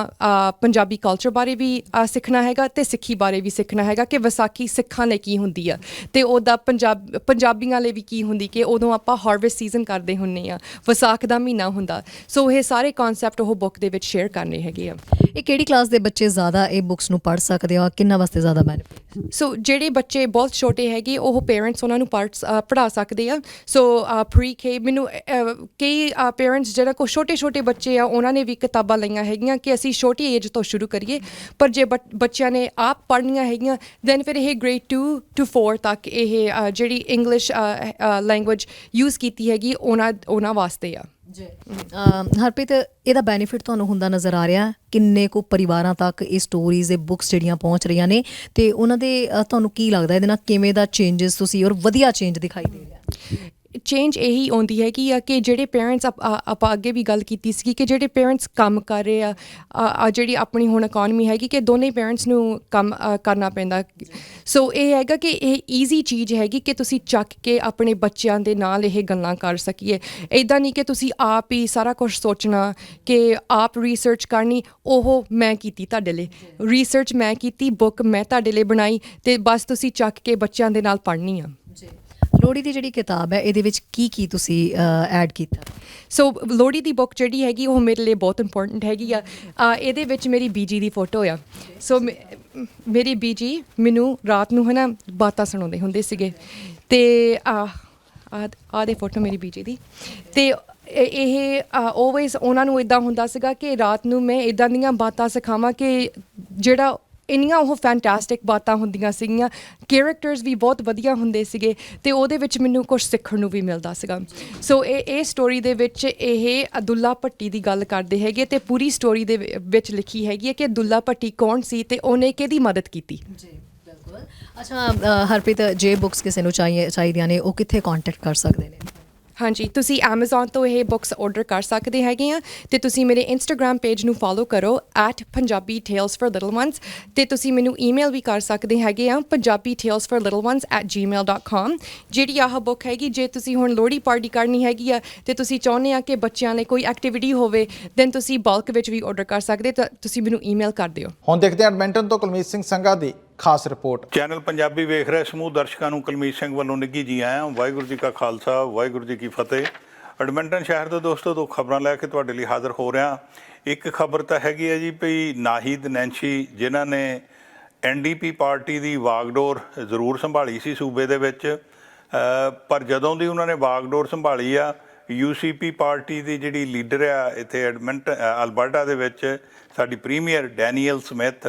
ਪੰਜਾਬੀ ਕਲਚਰ ਬਾਰੇ ਵੀ ਸਿੱਖਣਾ ਹੈਗਾ ਤੇ ਸਿੱਖੀ ਬਾਰੇ ਵੀ ਸਿੱਖਣਾ ਹੈਗਾ ਕਿ ਵਿਸਾਖੀ ਸਿੱਖਾਂ ਲਈ ਕੀ ਹੁੰਦੀ ਆ। ਤੇ ਉਹਦਾ ਪੰਜਾਬ, ਪੰਜਾਬੀਆਂ ਲਈ ਵੀ ਕੀ ਹੁੰਦੀ ਕਿ ਉਦੋਂ ਆਪਾਂ ਹਾਰਵੈਸਟ ਸੀਜ਼ਨ ਕਰਦੇ ਹੁੰਨੇ ਆ ਵਿਸਾਖ ਦਾ ਮਹੀਨਾ ਹੁੰਦਾ। ਸੋ ਇਹ ਸਾਰੇ ਕਨਸੈਪਟ ਉਹ ਬੁੱਕ ਦੇ ਵਿੱਚ ਸ਼ੇਅਰ ਕਰਨੇ ਹੈਗੇ ਆ। ਇਹ ਕਿਹੜੀ ਕਲਾਸ ਦੇ ਬੱਚੇ ਜ਼ਿਆਦਾ ਇਹ ਬੁੱਕਸ ਨੂੰ ਪੜ੍ਹ ਸਕਦੇ ਆ ਕਿੰਨਾ ਵਾਸਤੇ ਜ਼ਿਆਦਾ ਬੈਨੀਫਿਟ ਸੋ ਜਿਹੜੇ ਬੱਚੇ ਬਹੁਤ ਛੋਟੇ ਹੈਗੇ ਉਹ ਪੇਰੈਂਟਸ ਉਹਨਾਂ ਨੂੰ ਪੜ੍ਹਾ ਸਕਦੇ ਆ। ਸੋ ਪ੍ਰੀ ਕੇ ਮੈਨੂੰ ਕਈ ਪੇਰੈਂਟਸ ਜਿਹੜਾ ਕੋ ਛੋਟੇ ਛੋਟੇ ਬੱਚੇ ਆ ਉਹਨਾਂ ਨੇ ਵੀ ਕਿਤਾਬਾਂ ਲਈਆਂ ਹੈਗੀਆਂ ਕਿ ਅਸੀਂ ਛੋਟੀ ਏਜ ਤੋਂ ਸ਼ੁਰੂ ਕਰੀਏ। ਪਰ ਜੇ ਬੱਚ- ਬੱਚਿਆਂ ਨੇ ਆਪ ਪੜ੍ਹਨੀਆਂ ਹੈਗੀਆਂ ਦੈਨ ਫਿਰ ਇਹ ਗ੍ਰੇਡ 2 ਟੂ 4 ਤੱਕ ਇਹ ਜਿਹੜੀ ਇੰਗਲਿਸ਼ ਲੈਂਗੁਏਜ ਯੂਜ਼ ਕੀਤੀ ਹੈਗੀ ਉਹਨਾਂ ਉਹਨਾਂ ਵਾਸਤੇ ਆ। ਜੀ। ਹਰਪ੍ਰੀਤ, ਇਹਦਾ ਬੈਨੀਫਿਟ ਤੁਹਾਨੂੰ ਹੁੰਦਾ ਨਜ਼ਰ ਆ ਰਿਹਾ ਕਿੰਨੇ ਕੁ ਪਰਿਵਾਰਾਂ ਤੱਕ ਇਹ ਸਟੋਰੀਜ਼ ਇਹ ਬੁੱਕਸ ਜਿਹੜੀਆਂ ਪਹੁੰਚ ਰਹੀਆਂ ਨੇ ਤੇ ਉਹਨਾਂ ਦੇ ਤੁਹਾਨੂੰ ਕੀ ਲੱਗਦਾ ਇਹਦੇ ਨਾਲ ਕਿਵੇਂ ਦਾ ਚੇਂਜਸ ਤੁਸੀਂ ਔਰ ਵਧੀਆ ਚੇਂਜ ਦਿਖਾਈ ਦੇ ਰਿਹਾ? ਚੇਂਜ ਇਹੀ ਆਉਂਦੀ ਹੈ ਕਿ ਆ ਕਿ ਜਿਹੜੇ ਪੇਰੈਂਟਸ ਆਪਾਂ ਅੱਗੇ ਵੀ ਗੱਲ ਕੀਤੀ ਸੀ ਕਿ ਜਿਹੜੇ ਪੇਰੈਂਟਸ ਕੰਮ ਕਰ ਰਹੇ ਆ ਆ ਜਿਹੜੀ ਆਪਣੀ ਹੁਣ ਇਕਨੋਮੀ ਹੈਗੀ ਕਿ ਦੋਨੇ ਪੇਰੈਂਟਸ ਨੂੰ ਕੰਮ ਕਰਨਾ ਪੈਂਦਾ। ਸੋ ਇਹ ਹੈਗਾ ਕਿ ਇਹ ਈਜ਼ੀ ਚੀਜ਼ ਹੈਗੀ ਕਿ ਤੁਸੀਂ ਚੱਕ ਕੇ ਆਪਣੇ ਬੱਚਿਆਂ ਦੇ ਨਾਲ ਇਹ ਗੱਲਾਂ ਕਰ ਸਕੀਏ। ਇਦਾਂ ਨਹੀਂ ਕਿ ਤੁਸੀਂ ਆਪ ਹੀ ਸਾਰਾ ਕੁਝ ਸੋਚਣਾ ਕਿ ਆਪ ਰਿਸਰਚ ਕਰਨੀ, ਉਹ ਮੈਂ ਕੀਤੀ ਤੁਹਾਡੇ ਲਈ। ਰਿਸਰਚ ਮੈਂ ਕੀਤੀ ਬੁੱਕ ਮੈਂ ਤੁਹਾਡੇ ਲਈ ਬਣਾਈ ਤੇ ਬਸ ਤੁਸੀਂ ਚੱਕ ਕੇ ਬੱਚਿਆਂ ਦੇ ਨਾਲ ਪੜ੍ਹਨੀ ਆ। ਜੀ। ਲੋਹੜੀ ਦੀ ਜਿਹੜੀ ਕਿਤਾਬ ਹੈ, ਇਹਦੇ ਵਿੱਚ ਕੀ ਕੀ ਤੁਸੀਂ ਐਡ ਕੀਤਾ? ਸੋ ਲੋਹੜੀ ਦੀ ਬੁੱਕ ਜਿਹੜੀ ਹੈਗੀ, ਉਹ ਮੇਰੇ ਲਈ ਬਹੁਤ ਇੰਪੋਰਟੈਂਟ ਹੈਗੀ ਆ। ਇਹਦੇ ਵਿੱਚ ਮੇਰੀ ਬੀਜੀ ਦੀ ਫੋਟੋ ਆ। ਸੋ ਮੇਰੀ ਬੀਜੀ ਮੈਨੂੰ ਰਾਤ ਨੂੰ ਹਨਾ ਬਾਤਾਂ ਸੁਣਾਉਂਦੇ ਹੁੰਦੇ ਸੀਗੇ। ਤੇ ਆ ਆ ਦੇ ਫੋਟੋ ਮੇਰੀ ਬੀਜੀ ਦੀ। ਤੇ ਇਹ- ਇਹ ਉਹਨਾਂ ਨੂੰ ਇਦਾਂ ਹੁੰਦਾ ਸੀਗਾ ਕਿ ਰਾਤ ਨੂੰ ਮੈਂ ਇਦਾਂ ਦੀਆਂ ਬਾਤਾਂ ਸਿਖਾਵਾਂ ਕਿ ਜਿਹੜਾ ਇੰਨੀਆਂ ਉਹ ਫੈਂਟੈਸਟਿਕ ਬਾਤਾਂ ਹੁੰਦੀਆਂ ਸੀਗੀਆਂ ਕੈਰੈਕਟਰਸ ਵੀ ਬਹੁਤ ਵਧੀਆ ਹੁੰਦੇ ਸੀਗੇ ਤੇ ਉਹਦੇ ਵਿੱਚ ਮੈਨੂੰ ਕੁਝ ਸਿੱਖਣ ਨੂੰ ਵੀ ਮਿਲਦਾ ਸੀਗਾ। ਸੋ ਇਹ ਇਹ ਸਟੋਰੀ ਦੇ ਵਿੱਚ ਇਹ ਅਦੁੱਲਾ ਭੱਟੀ ਦੀ ਗੱਲ ਕਰਦੇ ਹੈਗੇ ਤੇ ਪੂਰੀ ਸਟੋਰੀ ਦੇ ਵਿੱਚ ਲਿਖੀ ਹੈਗੀ ਹੈ ਕਿ ਅਦੁੱਲਾ ਭੱਟੀ ਕੌਣ ਸੀ ਤੇ ਉਹਨੇ ਕਿਹਦੀ ਮਦਦ ਕੀਤੀ? ਜੀ, ਬਿਲਕੁਲ। ਅੱਛਾ ਹਰਪ੍ਰੀਤ, ਜੇ ਬੁੱਕਸ ਕਿਸੇ ਨੂੰ ਚਾਹੀਏ, ਚਾਹੀਦੀਆਂ ਨੇ, ਉਹ ਕਿੱਥੇ ਕੰਟੈਕਟ ਕਰ ਸਕਦੇ ਨੇ? ਹਾਂਜੀ, ਤੁਸੀਂ Amazon ਤੋਂ ਇਹ ਬੁੱਕਸ ਆਰਡਰ ਕਰ ਸਕਦੇ ਹੈਗੇ ਆ ਤੇ ਤੁਸੀਂ ਮੇਰੇ Instagram ਪੇਜ ਨੂੰ ਫੋਲੋ ਕਰੋ @punjabitales4littlenones ਤੇ ਤੁਸੀਂ ਮੈਨੂੰ ਈਮੇਲ ਵੀ ਕਰ ਸਕਦੇ ਹੈਗੇ ਆ punjabitales4littlenones@gmail.com ਜਿਹੜੀ ਆਹ ਬੁੱਕ ਹੈਗੀ, ਜੇ ਤੁਸੀਂ ਹੁਣ ਲੋਹੜੀ ਪਾਰਟੀ ਕਰਨੀ ਹੈਗੀ ਆ ਤੇ ਤੁਸੀਂ ਚਾਹੁੰਦੇ ਆ ਕਿ ਬੱਚਿਆਂ ਲਈ ਕੋਈ ਐਕਟੀਵਿਟੀ ਹੋਵੇ ਦੈਨ ਤੁਸੀਂ ਬਲਕ ਵਿੱਚ ਵੀ ਆਰਡਰ ਕਰ ਸਕਦੇ, ਤਾਂ ਤੁਸੀਂ ਮੈਨੂੰ ਈਮੇਲ ਕਰ ਦਿਓ। ਹੁਣ ਦੇਖਦੇ ਹਾਂ ਐਡਮਿੰਟਨ ਤੋਂ ਕੁਲਮੀਤ ਸਿੰਘ ਸੰਘਾ ਦੀ ਖਾਸ ਰਿਪੋਰਟ। ਚੈਨਲ ਪੰਜਾਬੀ ਵੇਖ ਰਹੇ ਸਮੂਹ ਦਰਸ਼ਕਾਂ ਨੂੰ ਕੁਲਮੀਤ ਸਿੰਘ ਵੱਲੋਂ ਨਿੱਘੀ ਜੀ ਆਇਆਂ। ਵਾਹਿਗੁਰੂ ਜੀ ਕਾ ਖਾਲਸਾ, ਵਾਹਿਗੁਰੂ ਜੀ ਕੀ ਫਤਿਹ। ਐਡਮਿੰਟਨ ਸ਼ਹਿਰ ਦੇ ਦੋਸਤੋ, ਦੋ ਖਬਰਾਂ ਲੈ ਕੇ ਤੁਹਾਡੇ ਲਈ ਹਾਜ਼ਰ ਹੋ ਰਿਹਾ। ਇੱਕ ਖਬਰ ਤਾਂ ਹੈਗੀ ਹੈ ਜੀ ਭਈ ਨਾਹਿਦ ਨੈਂਸ਼ੀ ਜਿਨ੍ਹਾਂ ਨੇ ਐਨਡੀਪੀ ਪਾਰਟੀ ਦੀ ਵਾਗਡੋਰ ਜ਼ਰੂਰ ਸੰਭਾਲੀ ਸੀ ਸੂਬੇ ਦੇ ਵਿੱਚ। ਪਰ ਜਦੋਂ ਦੀ ਉਹਨਾਂ ਨੇ ਵਾਗਡੋਰ ਸੰਭਾਲੀ ਆ ਯੂਸੀਪੀ ਪਾਰਟੀ ਦੀ ਜਿਹੜੀ ਲੀਡਰ ਆ, ਇੱਥੇ ਐਡਮਿੰਟ ਅਲਬਰਟਾ ਦੇ ਵਿੱਚ ਸਾਡੀ ਪ੍ਰੀਮੀਅਰ ਡੈਨੀਅਲ ਸਮਿਥ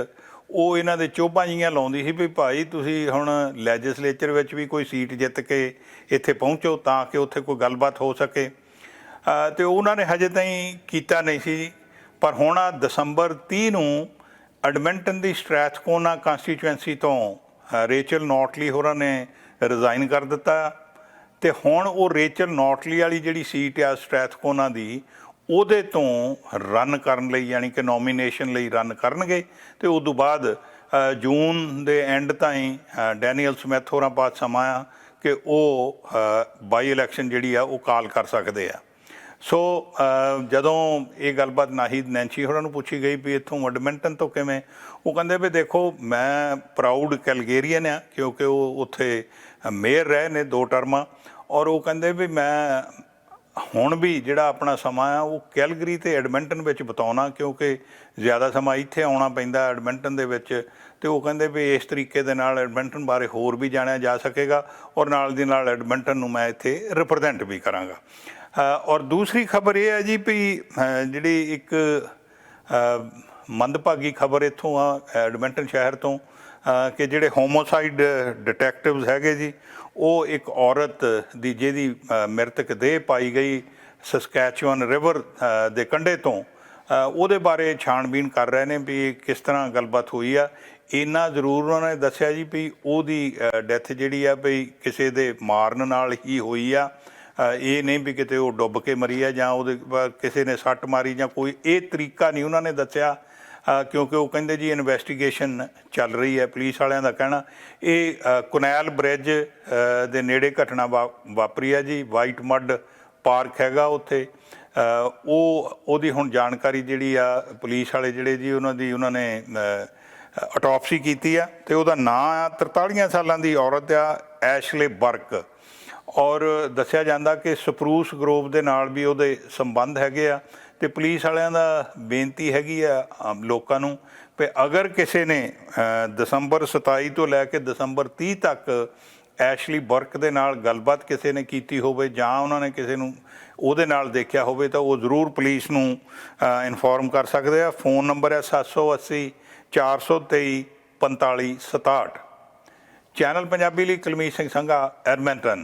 ਉਹ ਇਹਨਾਂ ਦੇ ਚੋਭਾਂ ਜੀਆਂ ਲਾਉਂਦੀ ਸੀ ਵੀ ਭਾਈ ਤੁਸੀਂ ਹੁਣ ਲੈਜਿਸਲੇਚਰ ਵਿੱਚ ਵੀ ਕੋਈ ਸੀਟ ਜਿੱਤ ਕੇ ਇੱਥੇ ਪਹੁੰਚੋ ਤਾਂ ਕਿ ਉੱਥੇ ਕੋਈ ਗੱਲਬਾਤ ਹੋ ਸਕੇ। ਅ, ਤੇ ਉਹਨਾਂ ਨੇ ਹਜੇ ਤਾਈਂ ਕੀਤਾ ਨਹੀਂ ਸੀ। ਪਰ ਹੁਣ ਆ ਦਸੰਬਰ 30 ਨੂੰ ਐਡਮਿੰਟਨ ਦੀ ਸਟ੍ਰੈਥਕੋਨਾ ਕੰਸਟੀਚੁਐਂਸੀ ਤੋਂ ਰੇਚਲ ਨੋਟਲੀ ਹੋਰਾਂ ਨੇ ਰਿਜ਼ਾਈਨ ਕਰ ਦਿੱਤਾ। ਤੇ ਹੁਣ ਉਹ ਰੇਚਲ ਨੋਟਲੀ ਵਾਲੀ ਜਿਹੜੀ ਸੀਟ ਆ ਸਟ੍ਰੈਥਕੋਨਾ ਦੀ ਉਹਦੇ ਤੋਂ ਰਨ ਕਰਨ ਲਈ ਯਾਨੀ ਕਿ ਨੋਮੀਨੇਸ਼ਨ ਲਈ ਰਨ ਕਰਨਗੇ ਤੇ ਉਸ ਤੋਂ ਬਾਅਦ ਜੂਨ ਦੇ ਐਂਡ ਤਾਈਂ ਡੈਨੀਅਲ ਸਮਿਥ ਹੋਰਾਂ ਪਾਸ ਸਮਾਂ ਆ ਕਿ ਉਹ ਬਾਈ ਇਲੈਕਸ਼ਨ ਜਿਹੜੀ ਆ ਉਹ ਕਾਲ ਕਰ ਸਕਦੇ ਆ। ਸੋ ਜਦੋਂ ਇਹ ਗੱਲਬਾਤ ਨਾਹੀਦ ਨੈਂਚੀ ਹੋਰਾਂ ਨੂੰ ਪੁੱਛੀ ਗਈ ਵੀ ਇੱਥੋਂ ਐਡਮਿੰਟਨ ਤੋਂ ਕਿਵੇਂ, ਉਹ ਕਹਿੰਦੇ ਵੀ ਦੇਖੋ ਮੈਂ ਪ੍ਰਾਊਡ ਕੈਲਗੇਰੀਅਨ ਆ ਕਿਉਂਕਿ ਉਹ ਉੱਥੇ ਮੇਅਰ ਰਹੇ ਨੇ ਦੋ ਟਰਮਾਂ ਔਰ ਉਹ ਕਹਿੰਦੇ ਵੀ ਮੈਂ ਹੁਣ ਵੀ ਜਿਹੜਾ ਆਪਣਾ ਸਮਾਂ ਆ, ਉਹ ਕੈਲਗਰੀ ਤੇ ਐਡਮਿੰਟਨ ਵਿੱਚ ਬਿਤਾਉਣਾ, ਕਿਉਂਕਿ ਜ਼ਿਆਦਾ ਸਮਾਂ ਇੱਥੇ ਆਉਣਾ ਪੈਂਦਾ ਐਡਮਿੰਟਨ ਦੇ ਵਿੱਚ ਤੇ ਉਹ ਕਹਿੰਦੇ ਵੀ ਇਸ ਤਰੀਕੇ ਦੇ ਨਾਲ ਐਡਮਿੰਟਨ ਬਾਰੇ ਹੋਰ ਵੀ ਜਾਣਿਆ ਜਾ ਸਕੇਗਾ ਔਰ ਨਾਲ ਦੀ ਨਾਲ ਐਡਮਿੰਟਨ ਨੂੰ ਮੈਂ ਇੱਥੇ ਰਿਪਰੈਜ਼ੈਂਟ ਵੀ ਕਰਾਂਗਾ। ਔਰ ਦੂਸਰੀ ਖਬਰ ਇਹ ਹੈ ਜੀ ਵੀ ਜਿਹੜੀ ਇੱਕ ਮੰਦਭਾਗੀ ਖਬਰ ਇੱਥੋਂ ਆ, ਐਡਮਿੰਟਨ ਸ਼ਹਿਰ ਤੋਂ ਕਿ ਜਿਹੜੇ ਹੋਮੋਸਾਈਡ ਡਿਟੈਕਟਿਵਸ ਹੈਗੇ ਜੀ ਉਹ ਇੱਕ ਔਰਤ ਦੀ ਜਿਹਦੀ ਮ੍ਰਿਤਕ ਦੇਹ ਪਾਈ ਗਈ ਸਸਕੈਚੁਅਨ ਰਿਵਰ ਦੇ ਕੰਢੇ ਤੋਂ। ਉਹਦੇ ਬਾਰੇ ਛਾਣਬੀਣ ਕਰ ਰਹੇ ਨੇ ਵੀ ਕਿਸ ਤਰ੍ਹਾਂ ਗੱਲਬਾਤ ਹੋਈ ਆ। ਇੰਨਾ ਜ਼ਰੂਰ ਉਹਨਾਂ ਨੇ ਦੱਸਿਆ ਜੀ ਵੀ ਉਹਦੀ ਡੈਥ ਜਿਹੜੀ ਆ ਵੀ ਕਿਸੇ ਦੇ ਮਾਰਨ ਨਾਲ ਹੀ ਹੋਈ ਆ। ਇਹ ਨਹੀਂ ਵੀ ਕਿਤੇ ਉਹ ਡੁੱਬ ਕੇ ਮਰੀ ਆ ਜਾਂ ਉਹਦੇ ਕਿਸੇ ਨੇ ਸੱਟ ਮਾਰੀ ਜਾਂ ਕੋਈ, ਇਹ ਤਰੀਕਾ ਨਹੀਂ ਉਹਨਾਂ ਨੇ ਦੱਸਿਆ। ਕਿਉਂਕਿ ਉਹ ਕਹਿੰਦੇ ਜੀ ਇਨਵੈਸਟੀਗੇਸ਼ਨ ਚੱਲ ਰਹੀ ਹੈ ਪੁਲਿਸ ਵਾਲਿਆਂ ਦਾ ਕਹਿਣਾ। ਇਹ ਕੁਨੈਲ ਬ੍ਰਿਜ ਦੇ ਨੇੜੇ ਘਟਨਾ ਵਾ- ਵਾਪਰੀ ਆ ਜੀ ਵਾਈਟ ਮੱਡ ਪਾਰਕ ਹੈਗਾ ਉੱਥੇ। ਉਹ, ਉਹਦੀ ਹੁਣ ਜਾਣਕਾਰੀ ਜਿਹੜੀ ਆ ਪੁਲਿਸ ਵਾਲੇ ਜਿਹੜੇ ਜੀ, ਉਹਨਾਂ ਦੀ, ਉਹਨਾਂ ਨੇ ਅਟੋਪਸੀ ਕੀਤੀ ਆ ਤੇ ਉਹਦਾ ਨਾਂ ਆ 43 ਸਾਲਾਂ ਦੀ ਔਰਤ ਆ, ਐਸ਼ਲੇ ਬਰਕ। ਔਰ ਦੱਸਿਆ ਜਾਂਦਾ ਕਿ ਸਪਰੂਸ ਗਰੋਵ ਦੇ ਨਾਲ ਵੀ ਉਹਦੇ ਸੰਬੰਧ ਹੈਗੇ ਆ। ਤੇ ਪੁਲਿਸ ਵਾਲਿਆਂ ਦਾ ਬੇਨਤੀ ਹੈਗੀ ਆ, ਆਮ ਲੋਕਾਂ ਨੂੰ ਕਿ ਅਗਰ ਕਿਸੇ ਨੇ ਦਸੰਬਰ 27 ਤੋਂ ਲੈ ਕੇ ਦਸੰਬਰ 30 ਤੱਕ ਐਸ਼ਲੀ ਬਰਕ ਦੇ ਨਾਲ ਗੱਲਬਾਤ ਕਿਸੇ ਨੇ ਕੀਤੀ ਹੋਵੇ ਜਾਂ ਉਹਨਾਂ ਨੇ ਕਿਸੇ ਨੂੰ ਉਹਦੇ ਨਾਲ ਦੇਖਿਆ ਹੋਵੇ ਤਾਂ ਉਹ ਜ਼ਰੂਰ ਪੁਲਿਸ ਨੂੰ ਇਨਫੋਰਮ ਕਰ ਸਕਦੇ ਆ। ਫੋਨ ਨੰਬਰ ਹੈ 780 423 4567 ਚੈਨਲ ਪੰਜਾਬੀ ਲਈ ਕੁਲਮੀਤ ਸਿੰਘ ਸੰਘਾ, ਐਡਮਿੰਟਨ।